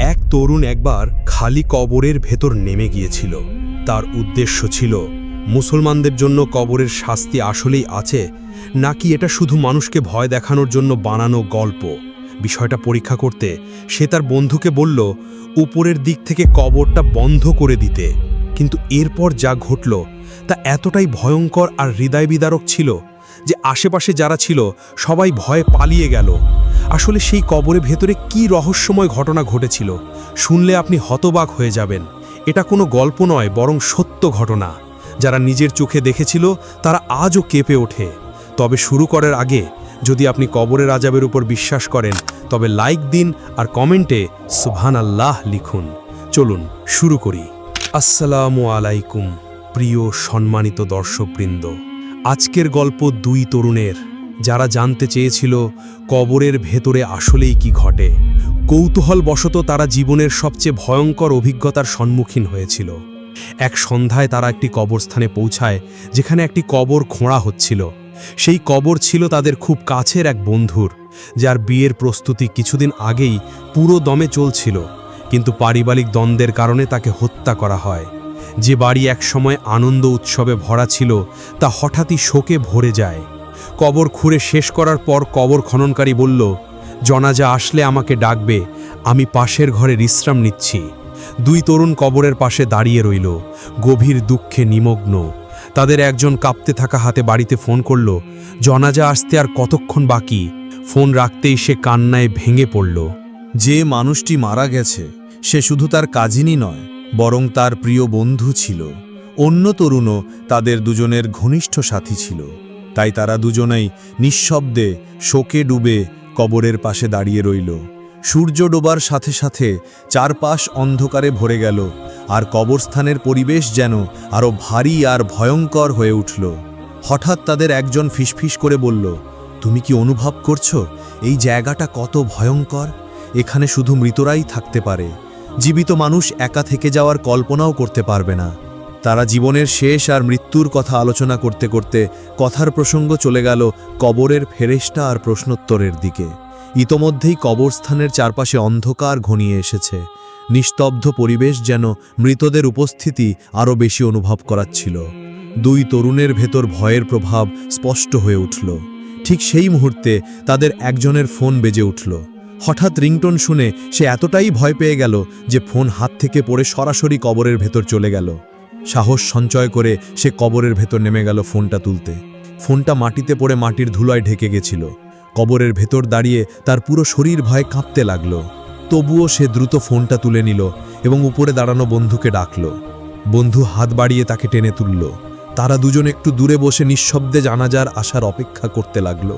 এক তরুণ একবার খালি কবরের ভেতর নেমে গিয়েছিল। তার উদ্দেশ্য ছিল, মুসলমানদের জন্য কবরের শাস্তি আসলেই আছে, নাকি এটা শুধু মানুষকে ভয় দেখানোর জন্য বানানো গল্প? বিষয়টা পরীক্ষা করতে সে তার বন্ধুকে বলল, উপরের দিক থেকে কবরটা বন্ধ করে দিতে। কিন্তু এরপর যা ঘটল, তা এতটাই ভয়ঙ্কর আর হৃদয় বিদারক ছিল যে আশেপাশে যারা ছিল সবাই ভয়ে পালিয়ে গেল। আসলে সেই কবরের ভেতরে কি রহস্যময় ঘটনা ঘটেছিল? শুনলে আপনি হতবাক হয়ে যাবেন। এটা কোনো গল্প নয়, বরং সত্য ঘটনা। যারা নিজের চোখে দেখেছিল, তারা আজও কেঁপে ওঠে। তবে শুরু করার আগে, যদি আপনি কবরের আজাবের উপর বিশ্বাস করেন, তবে লাইক দিন আর কমেন্টে সুবহান আল্লাহ লিখুন। চলুন, শুরু করি। আসসালামু আলাইকুম, প্রিয় সম্মানিত দর্শকবৃন্দ। আজকের গল্প দুই তরুণের। যারা জানতে চেয়েছিল কবরের ভেতরে আসলেই কি ঘটে। কৌতূহলবশত তারা জীবনের সবচেয়ে ভয়ঙ্কর অভিজ্ঞতার সম্মুখীন হয়েছিল। এক সন্ধ্যায় তারা একটি কবরস্থানে পৌঁছায়, যেখানে একটি কবর খোঁড়া হচ্ছিল। সেই কবর ছিল তাদের খুব কাছের এক বন্ধুর, যার বিয়ের প্রস্তুতি কিছুদিন আগেই পুরো দমে চলছিল, কিন্তু পারিবারিক দ্বন্দ্বের কারণে তাকে হত্যা করা হয়। যে বাড়ি একসময় আনন্দ উৎসবে ভরা ছিল, তা হঠাৎই শোকে ভরে যায়। কবর খুঁড়ে শেষ করার পর কবর খননকারী বলল, জনাজা আসলে আমাকে ডাকবে, আমি পাশের ঘরে বিশ্রাম নিচ্ছি। দুই তরুণ কবরের পাশে দাঁড়িয়ে রইল, গভীর দুঃখে নিমগ্ন। তাদের একজন কাঁপতে থাকা হাতে বাড়িতে ফোন করল, জনাজা আসতে আর কতক্ষণ বাকি? ফোন রাখতেই সে কান্নায় ভেঙে পড়ল। যে মানুষটি মারা গেছে, সে শুধু তার কাজিনই নয়, বরং তার প্রিয় বন্ধু ছিল। অন্য তরুণও তাদের দুজনের ঘনিষ্ঠ সাথী ছিল। তাই তারা দুজনেই নিঃশব্দে শোকে ডুবে কবরের পাশে দাঁড়িয়ে রইল। সূর্য ডোবার সাথে সাথে চারপাশ অন্ধকারে ভরে গেল, আর কবরস্থানের পরিবেশ যেন আরও ভারী আর ভয়ঙ্কর হয়ে উঠল। হঠাৎ তাদের একজন ফিসফিস করে বলল, তুমি কি অনুভব করছ? এই জায়গাটা কত ভয়ঙ্কর। এখানে শুধু মৃতরাই থাকতে পারে। জীবিত মানুষ একা থেকে যাওয়ার কল্পনাও করতে পারবে না। তারা জীবনের শেষ আর মৃত্যুর কথা আলোচনা করতে করতে কথার প্রসঙ্গ চলে গেল কবরের ফেরেশতা আর প্রশ্নোত্তরের দিকে। ইতোমধ্যেই কবরস্থানের চারপাশে অন্ধকার ঘনিয়ে এসেছে। নিস্তব্ধ পরিবেশ যেন মৃতদের উপস্থিতি আরও বেশি অনুভব করাচ্ছিল। দুই তরুণের ভেতর ভয়ের প্রভাব স্পষ্ট হয়ে উঠল। ঠিক সেই মুহূর্তে তাদের একজনের ফোন বেজে উঠল। হঠাৎ রিংটোন শুনে সে এতটাই ভয় পেয়ে গেল যে ফোন হাত থেকে পড়ে সরাসরি কবরের ভেতর চলে গেল। সাহস সঞ্চয় করে সে কবরের ভেতর নেমে গেল ফোনটা তুলতে। ফোনটা মাটিতে পড়ে মাটির ধুলায় ঢেকে গেছিল। কবরের ভেতর দাঁড়িয়ে তার পুরো শরীর ভয়ে কাঁপতে লাগল। তবুও সে দ্রুত ফোনটা তুলে নিল এবং উপরে দাঁড়ানো বন্ধুকে ডাকল। বন্ধু হাত বাড়িয়ে তাকে টেনে তুলল। তারা দুজন একটু দূরে বসে নিঃশব্দে জানাজার আসার অপেক্ষা করতে লাগল।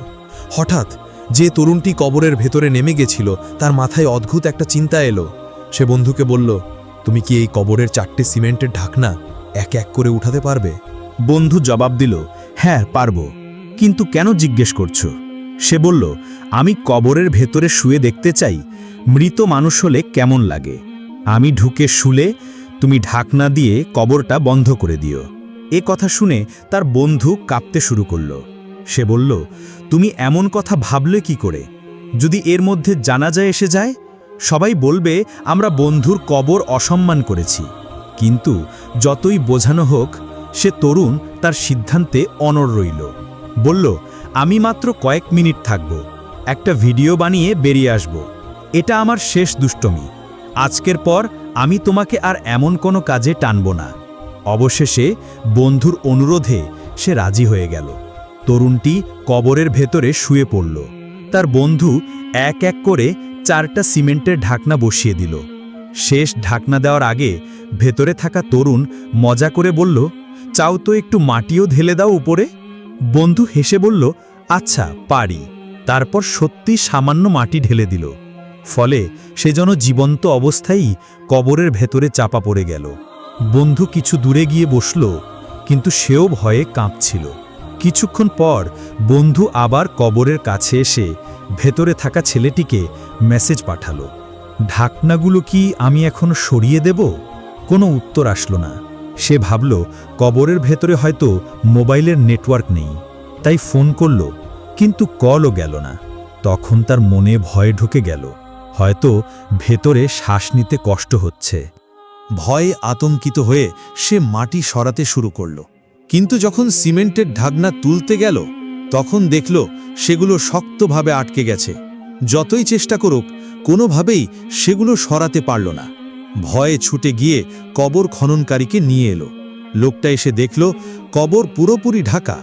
হঠাৎ যে তরুণটি কবরের ভেতরে নেমে গেছিল, তার মাথায় অদ্ভুত একটা চিন্তা এলো। সে বন্ধুকে বলল, তুমি কি এই কবরের চারটে সিমেন্টের ঢাকনা এক এক করে উঠাতে পারবে? বন্ধু জবাব দিল হ্যাঁ পারব। কিন্তু কেন জিজ্ঞেস করছ? সে বলল, আমি কবরের ভেতরে শুয়ে দেখতে চাই, মৃত মানুষ হলে কেমন লাগে? আমি ঢুকে শুলে তুমি ঢাকনা দিয়ে কবরটা বন্ধ করে দিও। এ কথা শুনে তার বন্ধু কাঁপতে শুরু করল। সে বলল, তুমি এমন কথা ভাবলে কি করে? যদি এর মধ্যে জানাজা এসে যায়, সবাই বলবে, আমরা বন্ধুর কবর অসম্মান করেছি। কিন্তু যতই বোঝানো হোক, সে তরুণ তার সিদ্ধান্তে অনর রইল। বলল, আমি মাত্র কয়েক মিনিট থাকব, একটা ভিডিও বানিয়ে বেরিয়ে আসব। এটা আমার শেষ দুষ্টমি। আজকের পর আমি তোমাকে আর এমন কোনো কাজে টানব না। অবশেষে বন্ধুর অনুরোধে সে রাজি হয়ে গেল। তরুণটি কবরের ভেতরে শুয়ে পড়ল। তার বন্ধু এক এক করে চারটা সিমেন্টের ঢাকনা বসিয়ে দিল। শেষ ঢাকনা দেওয়ার আগে ভেতরে থাকা তরুণ মজা করে বলল, চাও তো একটু মাটিও ঢেলে দাও উপরে? বন্ধু হেসে বলল আচ্ছা পারি। তারপর সত্যি সামান্য মাটি ঢেলে দিল। ফলে সে যেন জীবন্ত অবস্থায়ই কবরের ভেতরে চাপা পড়ে গেল। বন্ধু কিছু দূরে গিয়ে বসল, কিন্তু সেও ভয়ে কাঁপছিল। কিছুক্ষণ পর বন্ধু আবার কবরের কাছে এসে ভেতরে থাকা ছেলেটিকে মেসেজ পাঠালো, ঢাকনাগুলো কি আমি এখন সরিয়ে দেব? কোনো উত্তর আসলো না। সে ভাবল, কবরের ভেতরে হয়তো মোবাইলের নেটওয়ার্ক নেই। তাই ফোন করল, কিন্তু কলও গেল না। তখন তার মনে ভয় ঢুকে গেল। হয়তো ভেতরে শ্বাস নিতে কষ্ট হচ্ছে। ভয়ে আতঙ্কিত হয়ে সে মাটি সরাতে শুরু করল। কিন্তু যখন সিমেন্টের ঢাকনা তুলতে গেল, তখন দেখল সেগুলো শক্তভাবে আটকে গেছে। যতই চেষ্টা করুক, কোনোভাবেই সেগুলো সরাতে পারল না। ভয়ে ছুটে গিয়ে কবর খননকারীকে নিয়ে এলো। লোকটা এসে দেখল, কবর পুরোপুরি ঢাকা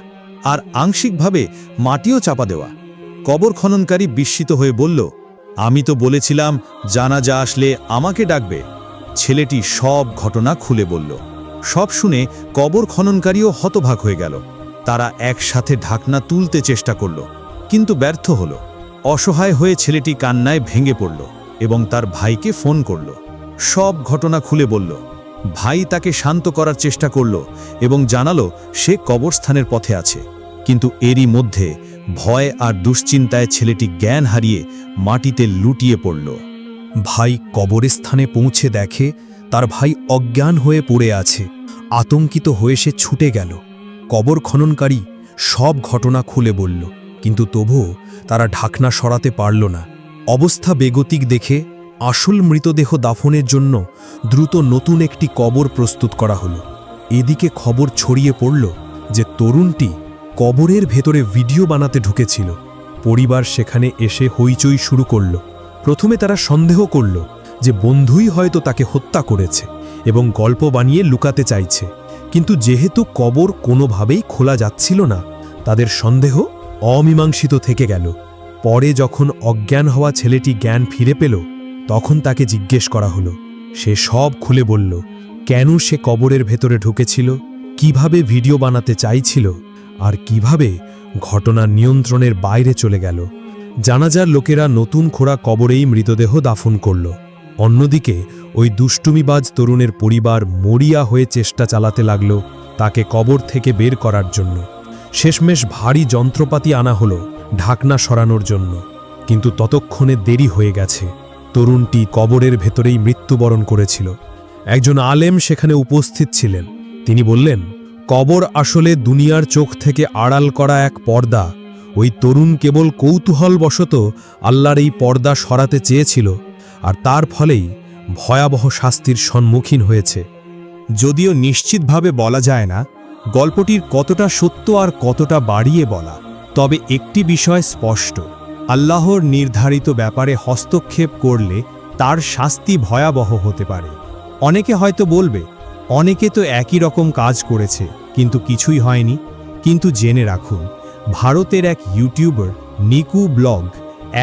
আর আংশিকভাবে মাটিও চাপা দেওয়া। কবর খননকারী বিস্মিত হয়ে বলল, আমি তো বলেছিলাম জানাজা আসলে আমাকে ডাকবে। ছেলেটি সব ঘটনা খুলে বলল। সব শুনে কবর খননকারীও হতভাগ হয়ে গেল। তারা একসাথে ঢাকনা তুলতে চেষ্টা করল, কিন্তু ব্যর্থ হল। অসহায় হয়ে ছেলেটি কান্নায় ভেঙে পড়ল এবং তার ভাইকে ফোন করল। সব ঘটনা খুলে বলল। ভাই তাকে শান্ত করার চেষ্টা করল এবং জানালো সে কবরস্থানের পথে আছে। কিন্তু এরই মধ্যে ভয় আর দুশ্চিন্তায় ছেলেটি জ্ঞান হারিয়ে মাটিতে লুটিয়ে পড়ল। ভাই কবরস্থানে পৌঁছে দেখে তার ভাই অজ্ঞান হয়ে পড়ে আছে, আতঙ্কিত হয়ে সে ছুটে গেল। কবর খননকারী সব ঘটনা খুলে বলল, কিন্তু তবুও তারা ঢাকনা সরাতে পারল না। অবস্থা বেগতিক দেখে আসল মৃতদেহ দাফনের জন্য দ্রুত নতুন একটি কবর প্রস্তুত করা হলো। এদিকে খবর ছড়িয়ে পড়ল যে তরুণটি কবরের ভেতরে ভিডিও বানাতে ঢুকেছিল। পরিবার সেখানে এসে হইচই শুরু করল। প্রথমে তারা সন্দেহ করল যে বন্ধুই হয়তো তাকে হত্যা করেছে এবং গল্প বানিয়ে লুকাতে চাইছে। কিন্তু যেহেতু কবর কোনোভাবেই খোলা যাচ্ছিল না, তাদের সন্দেহ অমীমাংসিত থেকে গেল। পরে যখন অজ্ঞান হওয়া ছেলেটি জ্ঞান ফিরে পেল তখন তাকে জিজ্ঞেস করা হলো। সে সব খুলে বলল, কেন সে কবরের ভেতরে ঢুকেছিল? কীভাবে ভিডিও বানাতে চাইছিল? আর কীভাবে ঘটনা নিয়ন্ত্রণের বাইরে চলে গেল? জানাজার লোকেরা নতুন খোড়া কবরেই মৃতদেহ দাফন করল। অন্যদিকে ওই দুষ্টুমিবাজ তরুণের পরিবার মরিয়া হয়ে চেষ্টা চালাতে লাগল তাকে কবর থেকে বের করার জন্য। শেষমেশ ভারী যন্ত্রপাতি আনা হলো ঢাকনা সরানোর জন্য। কিন্তু ততক্ষণে দেরি হয়ে গেছে। তরুণটি কবরের ভেতরেই মৃত্যুবরণ করেছিল। একজন আলেম সেখানে উপস্থিত ছিলেন। তিনি বললেন, কবর আসলে দুনিয়ার চোখ থেকে আড়াল করা এক পর্দা। ওই তরুণ কেবল কৌতূহলবশত আল্লাহর এই পর্দা সরাতে চেয়েছিল, আর তার ফলেই ভয়াবহ শাস্তির সম্মুখীন হয়েছে। যদিও নিশ্চিতভাবে বলা যায় না, গল্পটির কতটা সত্য আর কতটা বাড়িয়ে বলা, তবে একটি বিষয় স্পষ্ট। আল্লাহর নির্ধারিত ব্যাপারে হস্তক্ষেপ করলে তার শাস্তি ভয়াবহ হতে পারে। অনেকে হয়তো বলবে, অনেকে তো একই রকম কাজ করেছে, কিন্তু কিছুই হয়নি। কিন্তু জেনে রাখুন, ভারতের এক ইউটিউবার নিকু ব্লগ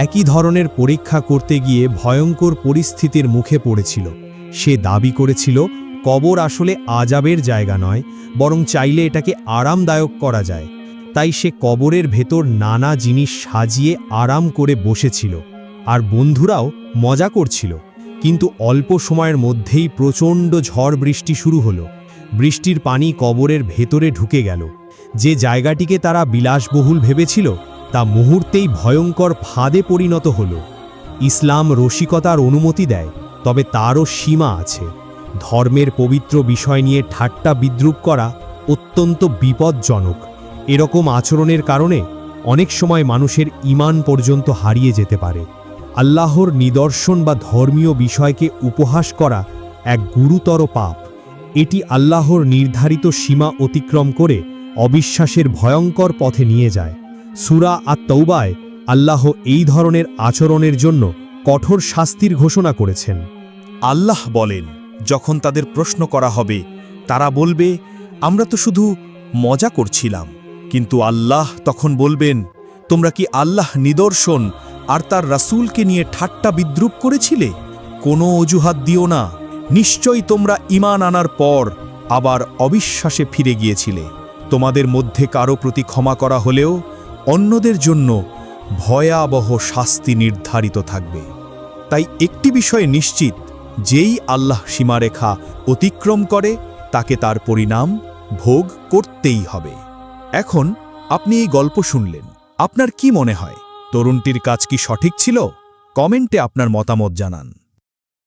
একই ধরনের পরীক্ষা করতে গিয়ে ভয়ঙ্কর পরিস্থিতির মুখে পড়েছিল। সে দাবি করেছিল, কবর আসলে আজাবের জায়গা নয়, বরং চাইলে এটাকে আরামদায়ক করা যায়। তাই সে কবরের ভেতর নানা জিনিস সাজিয়ে আরাম করে বসেছিল, আর বন্ধুরাও মজা করছিল। কিন্তু অল্প সময়ের মধ্যেই প্রচণ্ড ঝড় বৃষ্টি শুরু হলো। বৃষ্টির পানি কবরের ভেতরে ঢুকে গেল। যে জায়গাটিকে তারা বিলাসবহুল ভেবেছিল, তা মুহূর্তেই ভয়ঙ্কর ফাঁদে পরিণত হল। ইসলাম রসিকতার অনুমতি দেয়, তবে তারও সীমা আছে। ধর্মের পবিত্র বিষয় নিয়ে ঠাট্টা বিদ্রুপ করা অত্যন্ত বিপজ্জনক। এরকম আচরণের কারণে অনেক সময় মানুষের ইমান পর্যন্ত হারিয়ে যেতে পারে। আল্লাহর নিদর্শন বা ধর্মীয় বিষয়কে উপহাস করা এক গুরুতর পাপ। এটি আল্লাহর নির্ধারিত সীমা অতিক্রম করে অবিশ্বাসের ভয়ঙ্কর পথে নিয়ে যায়। সুরা আর তৌবায় আল্লাহ এই ধরনের আচরণের জন্য কঠোর শাস্তির ঘোষণা করেছেন। আল্লাহ বলেন, যখন তাদের প্রশ্ন করা হবে, তারা বলবে, আমরা তো শুধু মজা করছিলাম। কিন্তু আল্লাহ তখন বলবেন, তোমরা কি আল্লাহ নিদর্শন আর তার রাসূলকে নিয়ে ঠাট্টা বিদ্রুপ করেছিলে? কোনো অজুহাত দিও না। নিশ্চয়ই তোমরা ইমান আনার পর আবার অবিশ্বাসে ফিরে গিয়েছিলে। তোমাদের মধ্যে কারও প্রতি ক্ষমা করা হলেও অন্যদের জন্য ভয়াবহ শাস্তি নির্ধারিত থাকবে। তাই একটি বিষয়ে নিশ্চিত, যেই আল্লাহ সীমারেখা অতিক্রম করে, তাকে তার পরিণাম ভোগ করতেই হবে। এখন আপনি এই গল্প শুনলেন। আপনার কি মনে হয়? তরুণটির কাজ কি সঠিক ছিল? কমেন্টে আপনার মতামত জানান।